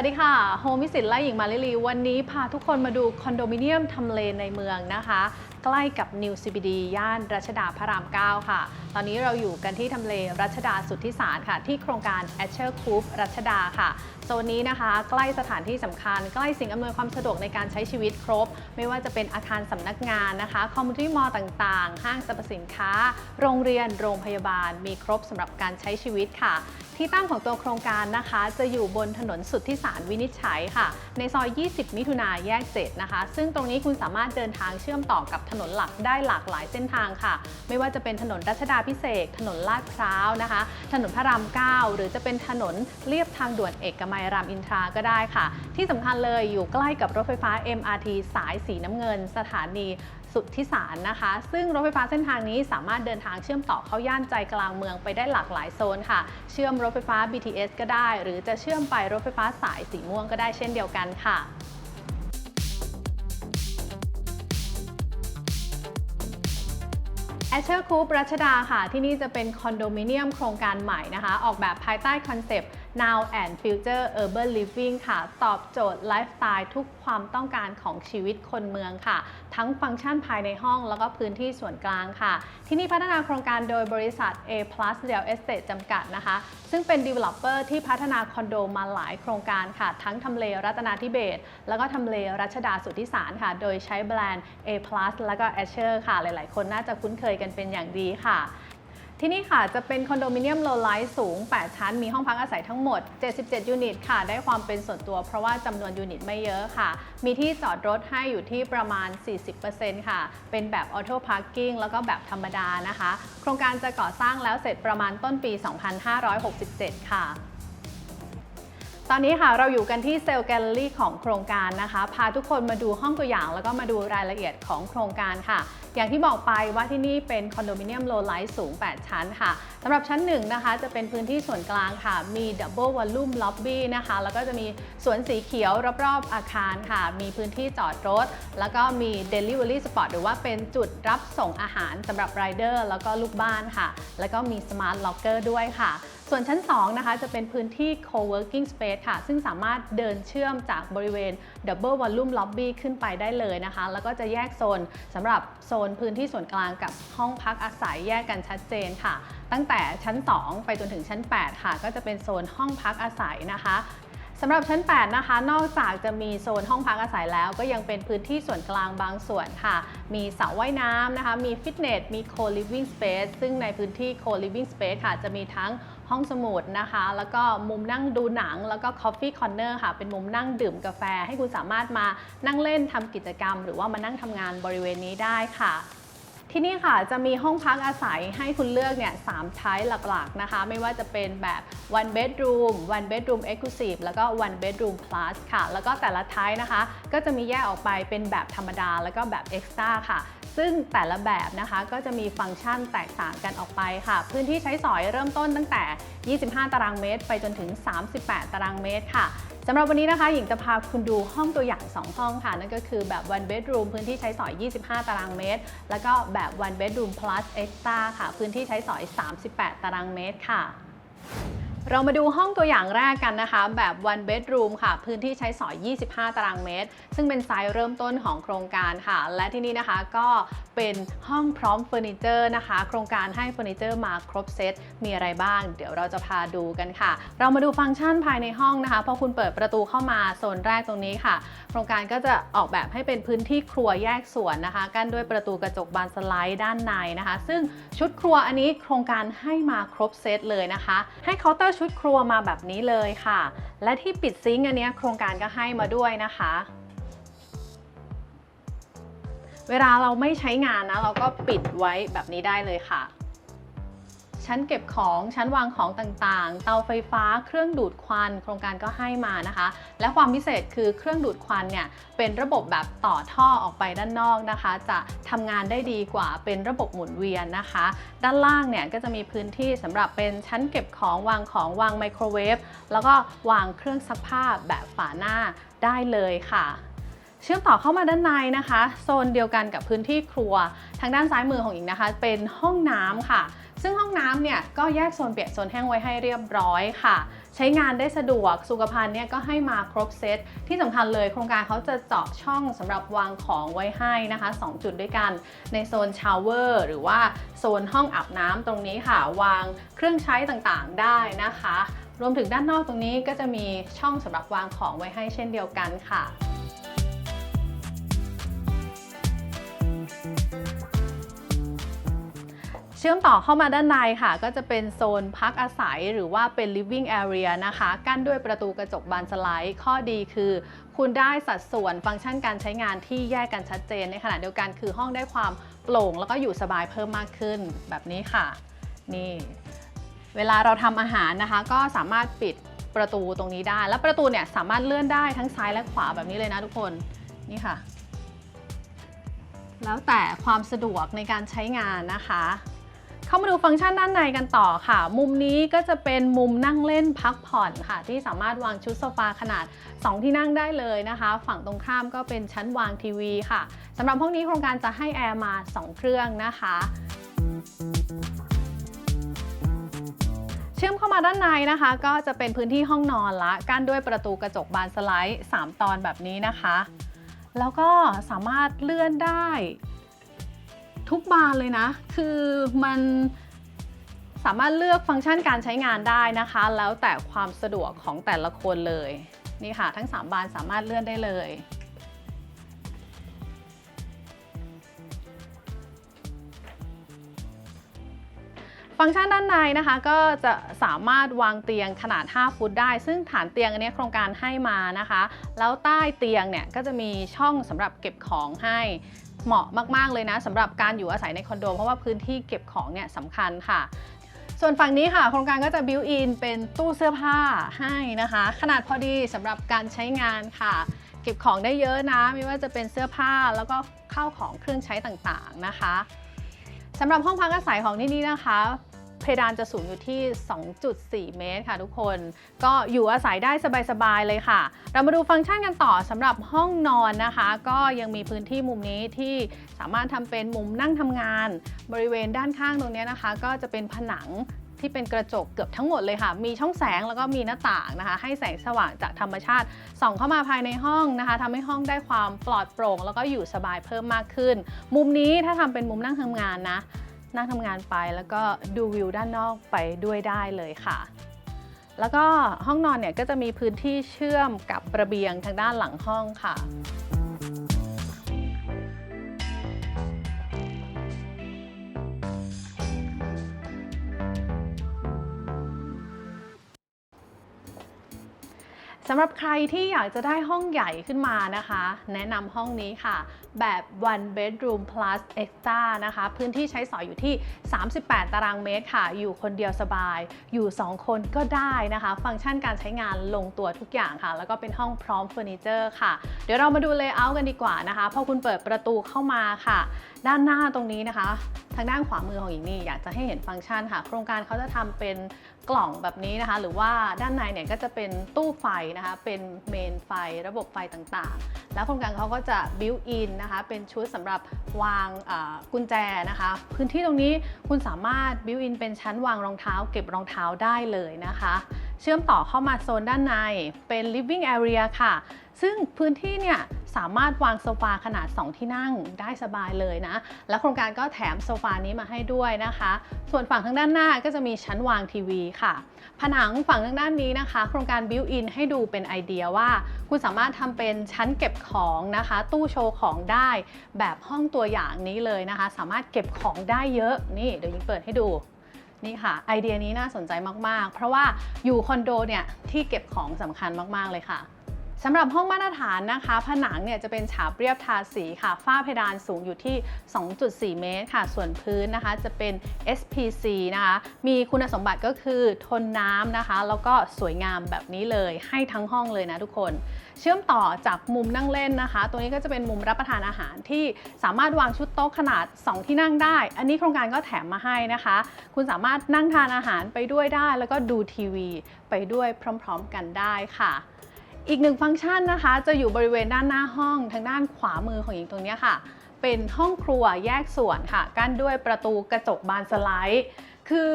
สวัสดีค่ะ โฮมิสิตไล่หญิงมาลิลี วันนี้พาทุกคนมาดูคอนโดมิเนียมทำเลในเมืองนะคะ ใกล้กับนิว CBD ย่านรัชดาพระราม 9 ค่ะ ตอนนี้เราอยู่กันที่ทำเลรัชดาสุทธิสารค่ะ ที่โครงการ a s h e r Group รัชดาค่ะ โซนนี้นะคะ ใกล้สถานที่สำคัญ ใกล้สิ่งอำนวยความสะดวกในการใช้ชีวิตครบ ไม่ว่าจะเป็นอาคารสำนักงานนะคะ คอมมูนิตี้มอลล์ต่าง ๆ ห้างสรรพสินค้า โรงเรียน โรงพยาบาล มีครบสำหรับการใช้ชีวิตค่ะ ที่ตั้งของตัวโครงการนะคะ จะอยู่บนถนนสุทธิสารวินิจฉัยค่ะ ในซอย 20 มิถุนาแยก 7 นะคะ ซึ่งตรงนี้คุณสามารถเดินทางเชื่อมต่อกับถนนหลักได้หลากหลายเส้นทางค่ะ ไม่ว่าจะเป็นถนนรัชดาพิเศษ ถนนลาดพร้าวนะคะ ถนนพระราม 9 หรือจะเป็นถนนเลียบทางด่วนเอกมัยรามอินทราก็ได้ค่ะ ที่สำคัญเลยอยู่ใกล้กับรถไฟฟ้า MRT สายสีน้ำเงิน สถานี สุทธิสารนะคะ ซึ่งรถไฟฟ้าเส้นทางนี้สามารถเดินทางเชื่อมต่อเข้าย่านใจกลางเมืองไปได้หลากหลายโซนค่ะ เชื่อมรถไฟฟ้า BTS ก็ได้ หรือจะเชื่อมไปรถไฟฟ้าสายสีม่วงก็ได้เช่นเดียวกันค่ะแอชเชอร์คูปรัชดาค่ะ ที่นี่จะเป็นคอนโดมิเนียมโครงการใหม่นะคะ ออกแบบภายใต้คอนเซปต์ Now and Future Urban Living ค่ะ ตอบโจทย์ไลฟ์สไตล์ทุกความต้องการของชีวิตคนเมืองค่ะ ทั้งฟังก์ชันภายในห้องแล้วก็พื้นที่ส่วนกลางค่ะ ที่นี่พัฒนาโครงการโดยบริษัท A Plus Real Estate จำกัดนะคะ ซึ่งเป็น developer ที่พัฒนาคอนโดมาหลายโครงการค่ะ ทั้งทำเลรัตนาธิเบศแล้วก็ทำเลรัชดาสุทธิสารค่ะ โดยใช้แบรนด์ A Plus แล้วก็ Asher ค่ะ หลาย ๆ คนน่าจะคุ้นเคยกันเป็นอย่างดีค่ะ ที่นี่ค่ะจะเป็นคอนโดมิเนียมโลไลท์สูง 8 ชั้น มีห้องพักอาศัยทั้งหมด 77 ยูนิตค่ะ ได้ความเป็นส่วนตัวเพราะว่าจำนวนยูนิตไม่เยอะค่ะ มีที่จอดรถให้อยู่ที่ประมาณ 40%ค่ะ เป็นแบบออโต้พาร์กิ้งแล้วก็แบบธรรมดานะคะ โครงการจะก่อสร้างแล้วเสร็จประมาณต้นปี 2567 ค่ะตอนนี้ค่ะเราอยู่กันที่เซลล์แกลเลอรี่ของโครงการนะคะ พาทุกคนมาดูห้องตัวอย่างแล้วก็มาดูรายละเอียดของโครงการค่ะ อย่างที่บอกไปว่าที่นี่เป็นคอนโดมิเนียมโลไลท์สูง 8 ชั้นค่ะสำหรับชั้น1นะคะจะเป็นพื้นที่ส่วนกลางค่ะ มีดับเบิลวอลลุ่มล็อบบี้นะคะ แล้วก็จะมีสวนสีเขียวรอบๆอาคารค่ะ มีพื้นที่จอดรถ แล้วก็มี Delivery Spot หรือว่าเป็นจุดรับส่งอาหารสำหรับไรเดอร์แล้วก็ลูกบ้านค่ะ แล้วก็มี Smart Locker ด้วยค่ะ ส่วนชั้น 2 นะคะ จะเป็นพื้นที่ co-working space ค่ะ ซึ่งสามารถเดินเชื่อมจากบริเวณ double volume lobby ขึ้นไปได้เลยนะคะ แล้วก็จะแยกโซนสำหรับโซนพื้นที่ส่วนกลางกับห้องพักอาศัยแยกกันชัดเจนค่ะ ตั้งแต่ชั้น 2 ไปจนถึงชั้น 8 ค่ะ ก็จะเป็นโซนห้องพักอาศัยนะคะสำหรับชั้น 8 นะคะ นอกจากจะมีโซนห้องพักอาศัยแล้ว ก็ยังเป็นพื้นที่ส่วนกลางบางส่วนค่ะ มีสระว่ายน้ำนะคะ มีฟิตเนส มี co-living space ซึ่งในพื้นที่ co-living space ค่ะ จะมีทั้ง ห้องสมุดนะคะ แล้วก็มุมนั่งดูหนัง แล้วก็ coffee corner ค่ะ เป็นมุมนั่งดื่มกาแฟ ให้คุณสามารถมานั่งเล่นทำกิจกรรม หรือว่ามานั่งทำงานบริเวณนี้ได้ค่ะที่นี่ค่ะจะมีห้องพักอาศัยให้คุณเลือกเนี่ยสามไทป์หลักๆนะคะ ไม่ว่าจะเป็นแบบ one bedroom one bedroom exclusive แล้วก็ one bedroom plus ค่ะ แล้วก็แต่ละไทป์นะคะ ก็จะมีแยกออกไปเป็นแบบธรรมดาแล้วก็แบบ extra ค่ะ ซึ่งแต่ละแบบนะคะก็จะมีฟังก์ชันแตกต่างกันออกไปค่ะ พื้นที่ใช้สอยเริ่มต้นตั้งแต่ 25 ตารางเมตร ไปจนถึง 38 ตารางเมตรค่ะสำหรับวันนี้นะคะ หญิงจะพาคุณดูห้องตัวอย่าง 2 ห้องค่ะ นั่นก็คือแบบ one bedroom พื้นที่ใช้สอย 25 ตารางเมตร แล้วก็แบบ one bedroom plus extra ค่ะ พื้นที่ใช้สอย 38 ตารางเมตรค่ะ เรามาดูห้องตัวอย่างแรกกันนะคะ แบบ one bedroom ค่ะ พื้นที่ใช้สอย 25 ตารางเมตร ซึ่งเป็นไซส์เริ่มต้นของโครงการค่ะ และที่นี่นะคะก็เป็นห้องพร้อมเฟอร์นิเจอร์นะคะ โครงการให้เฟอร์นิเจอร์มาครบเซต มีอะไรบ้าง เดี๋ยวเราจะพาดูกันค่ะ เรามาดูฟังก์ชันภายในห้องนะคะ พอคุณเปิดประตูเข้ามาโซนแรกตรงนี้ค่ะ โครงการก็จะออกแบบให้เป็นพื้นที่ครัวแยกส่วนนะคะ กั้นด้วยประตูกระจกบานสไลด์ด้านในนะคะ ซึ่งชุดครัวอันนี้โครงการให้มาครบเซตเลยนะคะ ให้เคาน์เตอร์ชุดครัวมาแบบนี้เลยค่ะ และที่ปิดซิงค์อันนี้โครงการก็ให้มาด้วยนะคะ เวลาเราไม่ใช้งานนะ เราก็ปิดไว้แบบนี้ได้เลยค่ะ ชั้นเก็บของชั้นวางของต่างๆ เตาไฟฟ้า เครื่องดูดควัน โครงการก็ให้มานะคะ และความพิเศษคือเครื่องดูดควันเนี่ยเป็นระบบแบบต่อท่อออกไปด้านนอกนะคะ จะทำงานได้ดีกว่าเป็นระบบหมุนเวียนนะคะ ด้านล่างเนี่ยก็จะมีพื้นที่สำหรับเป็นชั้นเก็บของวางของวางไมโครเวฟแล้วก็วางเครื่องซักผ้าแบบฝาหน้าได้เลยค่ะเชื่อมต่อเข้ามาด้านในนะคะ โซนเดียวกันกับพื้นที่ครัว ทางด้านซ้ายมือของหญิงนะคะ เป็นห้องน้ำค่ะ ซึ่งห้องน้ำเนี่ยก็แยกโซนเปียกโซนแห้งไว้ให้เรียบร้อยค่ะ ใช้งานได้สะดวกสุขภัณฑ์เนี่ยก็ให้มาครบเซตที่สำคัญเลยโครงการเขาจะเจาะช่องสำหรับวางของไว้ให้นะคะ 2 จุดด้วยกันในโซนชาวเวอร์หรือว่าโซนห้องอาบน้ำตรงนี้ค่ะ วางเครื่องใช้ต่างๆได้นะคะ รวมถึงด้านนอกตรงนี้ก็จะมีช่องสำหรับวางของไว้ให้เช่นเดียวกันค่ะ เชื่อมต่อเข้ามาด้านในค่ะ ก็จะเป็นโซนพักอาศัยหรือว่าเป็น living area นะคะ กั้นด้วยประตูกระจกบานสไลด์ ข้อดีคือ คุณได้สัดส่วนฟังก์ชันการใช้งานที่แยกกันชัดเจน ในขณะเดียวกันคือห้องได้ความโปร่ง แล้วก็อยู่สบายเพิ่มมากขึ้นแบบนี้ค่ะ นี่เวลาเราทำอาหารนะคะ ก็สามารถปิดประตูตรงนี้ได้ แล้วประตูเนี่ยสามารถเลื่อนได้ทั้งซ้ายและขวาแบบนี้เลยนะทุกคนนี่ค่ะ แล้วแต่ความสะดวกในการใช้งานนะคะ เข้ามาดูฟังก์ชันด้านในกันต่อค่ะ มุมนี้ก็จะเป็นมุมนั่งเล่นพักผ่อนค่ะ ที่สามารถวางชุดโซฟาขนาด 2 ที่นั่งได้เลยนะคะ ฝั่งตรงข้ามก็เป็นชั้นวางทีวีค่ะสำหรับห้องนี้โครงการจะให้แอร์มา 2 เครื่องนะคะเชื่อมเข้ามาด้านในนะคะ ก็จะเป็นพื้นที่ห้องนอนละกั้นด้วยประตูกระจกบานสไลด์ 3 ตอนแบบนี้นะคะ แล้วก็สามารถเลื่อนได้ ทุกบานเลยนะ คือมันสามารถเลือกฟังก์ชันการใช้งานได้นะคะ แล้วแต่ความสะดวกของแต่ละคนเลย นี่ค่ะ ทั้ง 3 บานสามารถเลื่อนได้เลย ฟังก์ชันด้านในนะคะก็จะสามารถวางเตียงขนาด 5 ฟุตได้ ซึ่งฐานเตียงอันนี้โครงการให้มานะคะ แล้วใต้เตียงเนี่ยก็จะมีช่องสำหรับเก็บของให้ เหมาะมากๆเลยนะสำหรับการอยู่อาศัยในคอนโด เพราะว่าพื้นที่เก็บของเนี่ยสำคัญค่ะ ส่วนฝั่งนี้ค่ะ โครงการก็จะบิวอินเป็นตู้เสื้อผ้าให้นะคะ ขนาดพอดีสำหรับการใช้งานค่ะ เก็บของได้เยอะนะ ไม่ว่าจะเป็นเสื้อผ้าแล้วก็ข้าวของเครื่องใช้ต่างๆนะคะสำหรับห้องพักอาศัยของที่นี่นะคะ เพดานจะสูงอยู่ที่ 2.4 เมตรค่ะทุกคน ก็อยู่อาศัยได้สบายๆเลยค่ะ เรามาดูฟังก์ชันกันต่อสำหรับห้องนอนนะคะ ก็ยังมีพื้นที่มุมนี้ที่สามารถทำเป็นมุมนั่งทำงาน บริเวณด้านข้างตรงนี้นะคะ ก็จะเป็นผนังที่เป็นกระจกเกือบทั้งหมดเลยค่ะ มีช่องแสงแล้วก็มีหน้าต่างนะคะ ให้แสงสว่างจากธรรมชาติ ส่องเข้ามาภายในห้องนะคะทำให้ห้องได้ความปลอดโปร่ง แล้วก็อยู่สบายเพิ่มมากขึ้น มุมนี้ถ้าทำเป็นมุมนั่งทำงานนะ นั่งทำงานไปแล้วก็ดูวิวด้านนอกไปด้วยได้เลยค่ะ แล้วก็ห้องนอนเนี่ยก็จะมีพื้นที่เชื่อมกับระเบียงทางด้านหลังห้องค่ะ สำหรับใครที่อยากจะได้ห้องใหญ่ขึ้นมานะคะ แนะนำห้องนี้ค่ะ แบบ one bedroom plus extra นะคะ พื้นที่ใช้สอยอยู่ที่ 38 ตารางเมตรค่ะ อยู่คนเดียวสบาย อยู่ 2 คนก็ได้นะคะ ฟังก์ชันการใช้งานลงตัวทุกอย่างค่ะ แล้วก็เป็นห้องพร้อมเฟอร์นิเจอร์ค่ะ เดี๋ยวเรามาดูเลเยอร์กันดีกว่านะคะ พอคุณเปิดประตูเข้ามาค่ะ ด้านหน้าตรงนี้นะคะ ทางด้านขวามือของหญิงนี่อยากจะให้เห็นฟังก์ชันค่ะ โครงการเขาจะทำเป็น กล่องแบบนี้นะคะ หรือว่าด้านในเนี่ยก็จะเป็นตู้ไฟนะคะ เป็นเมนไฟระบบไฟต่างๆ แล้วโครงการเขาก็จะบิวอินนะคะ เป็นชุดสำหรับวางกุญแจนะคะ พื้นที่ตรงนี้คุณสามารถบิวอินเป็นชั้นวางรองเท้า เก็บรองเท้าได้เลยนะคะ เชื่อมต่อเข้ามาโซนด้านในเป็น living area ค่ะ ซึ่งพื้นที่เนี่ยสามารถวางโซฟาขนาด 2 ที่นั่งได้สบายเลยนะ และโครงการก็แถมโซฟานี้มาให้ด้วยนะคะ ส่วนฝั่งทางด้านหน้าก็จะมีชั้นวางทีวีค่ะ ผนังฝั่งทางด้านนี้นะคะ โครงการบิวอินให้ดูเป็นไอเดียว่า คุณสามารถทำเป็นชั้นเก็บของนะคะ ตู้โชว์ของได้แบบห้องตัวอย่างนี้เลยนะคะ สามารถเก็บของได้เยอะนี่เดี๋ยวยิงเปิดให้ดูนี่ค่ะ ไอเดียนี้น่าสนใจมาก ๆ เพราะว่าอยู่คอนโดเนี่ยที่เก็บของสำคัญมาก ๆ เลยค่ะ สำหรับห้องมาตรฐานนะคะ ผนังเนี่ยจะเป็นฉาบเรียบทาสีค่ะ ฝ้าเพดานสูงอยู่ที่ 2.4 เมตรค่ะ ส่วนพื้นนะคะจะเป็น SPC นะคะ มีคุณสมบัติก็คือทนน้ำนะคะ แล้วก็สวยงามแบบนี้เลยให้ทั้งห้องเลยนะทุกคน เชื่อมต่อจากมุมนั่งเล่นนะคะ ตรงนี้ก็จะเป็นมุมรับประทานอาหารที่สามารถวางชุดโต๊ะขนาด 2 ที่นั่งได้ อันนี้โครงการก็แถมมาให้นะคะ คุณสามารถนั่งทานอาหารไปด้วยได้ แล้วก็ดูทีวีไปด้วยพร้อม ๆ กันได้ค่ะ อีกหนึ่งฟังก์ชันนะคะ จะอยู่บริเวณด้านหน้าห้องทางด้านขวามือของหญิงตรงนี้ค่ะ เป็นห้องครัวแยกส่วนค่ะ กั้นด้วยประตูกระจกบานสไลด์ คือ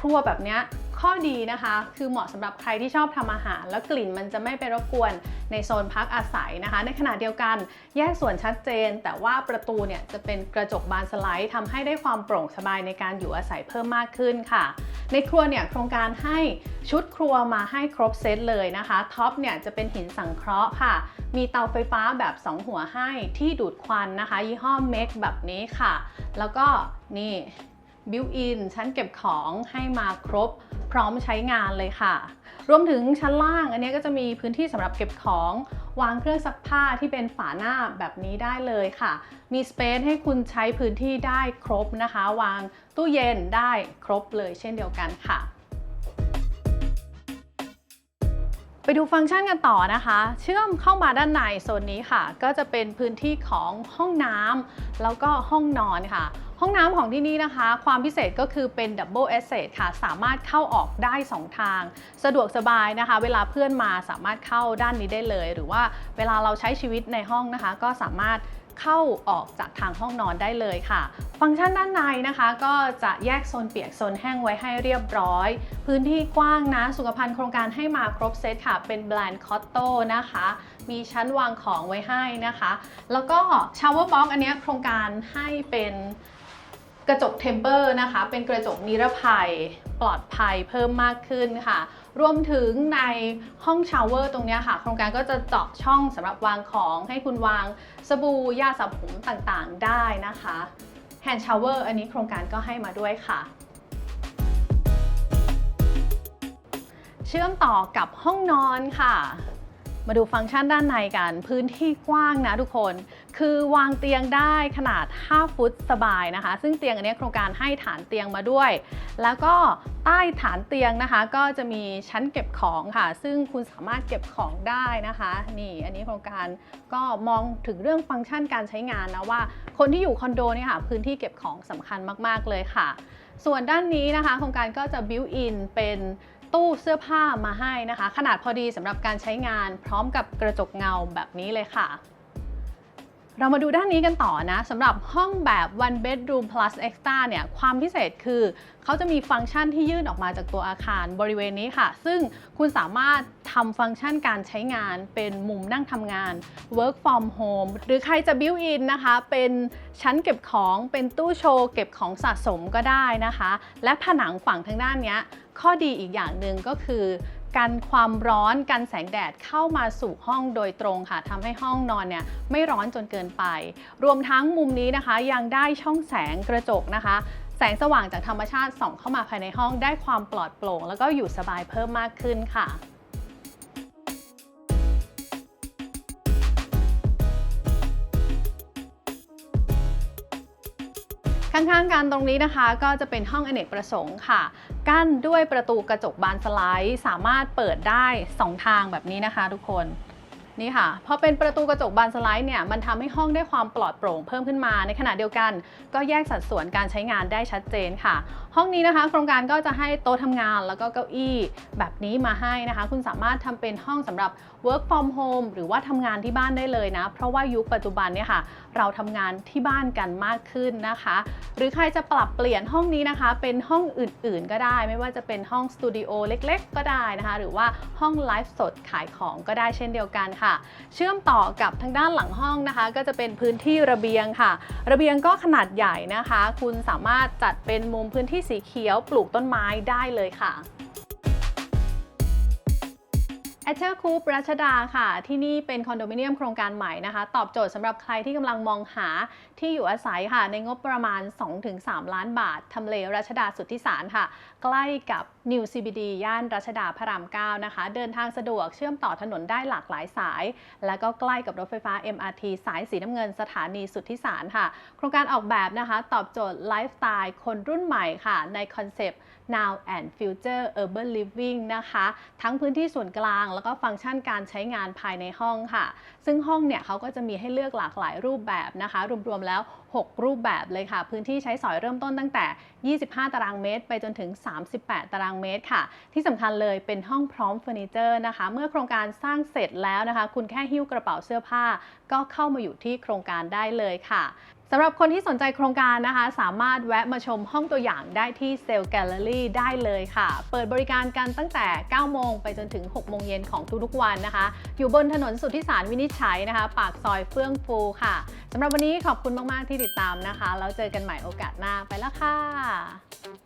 ครัวแบบนี้ ข้อดีนะคะ คือเหมาะสำหรับใครที่ชอบทำอาหาร แล้วกลิ่นมันจะไม่ไปรบกวนในโซนพักอาศัยนะคะ ในขณะเดียวกันแยกส่วนชัดเจน แต่ว่าประตูเนี่ยจะเป็นกระจกบานสไลด์ทำให้ได้ความโปร่งสบายในการอยู่อาศัยเพิ่มมากขึ้นค่ะ ในครัวเนี่ยโครงการให้ชุดครัวมาให้ครบเซตเลยนะคะท็อปเนี่ยจะเป็นหินสังเคราะห์ค่ะ มีเตาไฟฟ้าแบบ 2 หัวให้ที่ดูดควันนะคะ ยี่ห้อเมกแบบนี้ค่ะ แล้วก็นี่บิวอินชั้นเก็บของให้มาครบ ร้อมใช้งานเลยค่ะ รวมถึงชั้นล่างอันนี้ก็จะมีพื้นที่สำหรับเก็บของวางเครื่องซักผ้าที่เป็นฝาหน้าแบบนี้ได้เลยค่ะ มีสเปซให้คุณใช้พื้นที่ได้ครบนะคะ วางตู้เย็นได้ครบเลยเช่นเดียวกันค่ะไปดูฟังก์ชันกันต่อนะคะ เชื่อมเข้ามาด้านในโซนนี้ค่ะ ก็จะเป็นพื้นที่ของห้องน้ำแล้วก็ห้องนอนค่ะ ห้องน้ำของที่นี่นะคะ ความพิเศษก็คือเป็น Double a s s e t ค่ะ สามารถเข้าออกได้ 2 ทาง สะดวกสบายนะคะ เวลาเพื่อนมาสามารถเข้าด้านนี้ได้เลย หรือว่าเวลาเราใช้ชีวิตในห้องนะคะ ก็สามารถเข้าออกจากทางห้องนอนได้เลยค่ะ ฟังก์ชันด้านในนะคะ ก็จะแยกโซนเปียกโซนแห้งไว้ให้เรียบร้อย พื้นที่กว้างนะ สุขภัณฑ์โครงการให้มาครบเซตค่ะ เป็นแบรนด์คอตโต้นะคะ มีชั้นวางของไว้ให้นะคะ แล้วก็ชาวเวอร์บ็อกอันนี้โครงการให้เป็น กระจกเทมเปอร์นะคะ เป็นกระจกนิรภัยปลอดภัยเพิ่มมากขึ้นค่ะ รวมถึงในห้องชาวเวอร์ตรงนี้ค่ะ โครงการก็จะเจาะช่องสำหรับวางของให้คุณวางสบู่ยาสระผมต่างๆ ได้นะคะแฮนด์ชาวเวอร์อันนี้โครงการก็ให้มาด้วยค่ะ เชื่อมต่อกับห้องนอนค่ะ มาดูฟังก์ชันด้านในกัน พื้นที่กว้างนะทุกคน คือวางเตียงได้ขนาด 5 ฟุตสบายนะคะ ซึ่งเตียงอันนี้โครงการให้ฐานเตียงมาด้วย แล้วก็ใต้ฐานเตียงนะคะ ก็จะมีชั้นเก็บของค่ะ ซึ่งคุณสามารถเก็บของได้นะคะ นี่อันนี้โครงการก็มองถึงเรื่องฟังก์ชันการใช้งานนะว่า คนที่อยู่คอนโดเนี่ยค่ะพื้นที่เก็บของสำคัญมาก ๆ เลยค่ะ ส่วนด้านนี้นะคะ โครงการก็จะบิวอินเป็นตู้เสื้อผ้ามาให้นะคะ ขนาดพอดีสำหรับการใช้งานพร้อมกับกระจกเงาแบบนี้เลยค่ะ เรามาดูด้านนี้กันต่อนะสำหรับห้องแบบ one bedroom plus extra เนี่ยความพิเศษคือ เขาจะมีฟังก์ชันที่ยื่นออกมาจากตัวอาคารบริเวณนี้ค่ะ ซึ่งคุณสามารถทำฟังก์ชันการใช้งาน เป็นมุมนั่งทำงาน work from home หรือใครจะ built in นะคะ เป็นชั้นเก็บของเป็นตู้โชว์เก็บของสะสมก็ได้นะคะ และผนังฝั่งทางด้านนี้ข้อดีอีกอย่างหนึ่งก็คือ กันความร้อนกันแสงแดดเข้ามาสู่ห้องโดยตรงค่ะทำให้ห้องนอนเนี่ยไม่ร้อนจนเกินไป รวมทั้งมุมนี้นะคะ ยังได้ช่องแสงกระจกนะคะ แสงสว่างจากธรรมชาติส่องเข้ามาภายในห้องได้ความปลอดโปร่ง แล้วก็อยู่สบายเพิ่มมากขึ้นค่ะ ข้างๆกันตรงนี้นะคะก็จะเป็นห้องอเนกประสงค์ค่ะ กั้นด้วยประตูกระจกบานสไลด์ สามารถเปิดได้ 2 ทางแบบนี้นะคะ ทุกคนนี่ค่ะพอเป็นประตูกระจกบานสไลด์เนี่ยมันทำให้ห้องได้ความปลอดโปร่งเพิ่มขึ้นมาในขณะเดียวกัน ก็แยกสัดส่วนการใช้งานได้ชัดเจนค่ะ ห้องนี้นะคะ โครงการก็จะให้โต๊ะทำงานแล้วก็เก้าอี้แบบนี้มาให้นะคะ คุณสามารถทำเป็นห้องสำหรับ work from home หรือว่าทำงานที่บ้านได้เลยนะ เพราะว่ายุคปัจจุบันเนี่ยค่ะ เราทำงานที่บ้านกันมากขึ้นนะคะ หรือใครจะปรับเปลี่ยนห้องนี้นะคะ เป็นห้องอื่นๆก็ได้ ไม่ว่าจะเป็นห้องสตูดิโอเล็กๆ ก็ได้นะคะ หรือว่าห้องไลฟ์สดขายของก็ได้เช่นเดียวกันค่ะ เชื่อมต่อกับทางด้านหลังห้องนะคะ ก็จะเป็นพื้นที่ระเบียงค่ะ ระเบียงก็ขนาดใหญ่นะคะ คุณสามารถจัดเป็นมุมพื้นที่สีเขียวปลูกต้นไม้ได้เลยค่ะ แอชเชอร์คูปรัชดาค่ะ ที่นี่เป็นคอนโดมิเนียมโครงการใหม่นะคะ ตอบโจทย์สำหรับใครที่กำลังมองหาที่อยู่อาศัยค่ะ ในงบประมาณ 2-3 ล้านบาททำเลรัชดาสุทธิสารค่ะ ใกล้กับ New CBD ย่านรัชดาพระราม 9 นะคะ เดินทางสะดวกเชื่อมต่อถนนได้หลากหลายสาย และก็ใกล้กับรถไฟฟ้า MRT สายสีน้ำเงินสถานีสุทธิสารค่ะ โครงการออกแบบนะคะ ตอบโจทย์ไลฟ์สไตล์คนรุ่นใหม่ค่ะ ในคอนเซปต์ now and future urban living นะคะ ทั้งพื้นที่ส่วนกลางแล้วก็ฟังก์ชันการใช้งานภายในห้องค่ะ ซึ่งห้องเนี่ยเขาก็จะมีให้เลือกหลากหลายรูปแบบนะคะ รวมๆแล้ว 6 รูปแบบเลยค่ะ พื้นที่ใช้สอยเริ่มต้นตั้งแต่ 25 ตารางเมตร ไปจนถึง 38 ตารางเมตรค่ะ ที่สำคัญเลยเป็นห้องพร้อมเฟอร์นิเจอร์นะคะ เมื่อโครงการสร้างเสร็จแล้วนะคะ คุณแค่หิ้วกระเป๋าเสื้อผ้า ก็เข้ามาอยู่ที่โครงการได้เลยค่ะ สำหรับคนที่สนใจโครงการนะคะ สามารถแวะมาชมห้องตัวอย่างได้ที่เซลล์แกลเลอรี่ได้เลยค่ะ เปิดบริการกันตั้งแต่ 9 โมงไปจนถึง 6 โมงเย็นของทุกๆวันนะคะ อยู่บนถนนสุทธิสารวินิจฉัยนะคะ ปากซอยเฟื่องฟูค่ะสำหรับวันนี้ขอบคุณมาก ๆ ที่ติดตามนะคะ แล้วเจอกันใหม่โอกาสหน้าไปแล้วค่ะ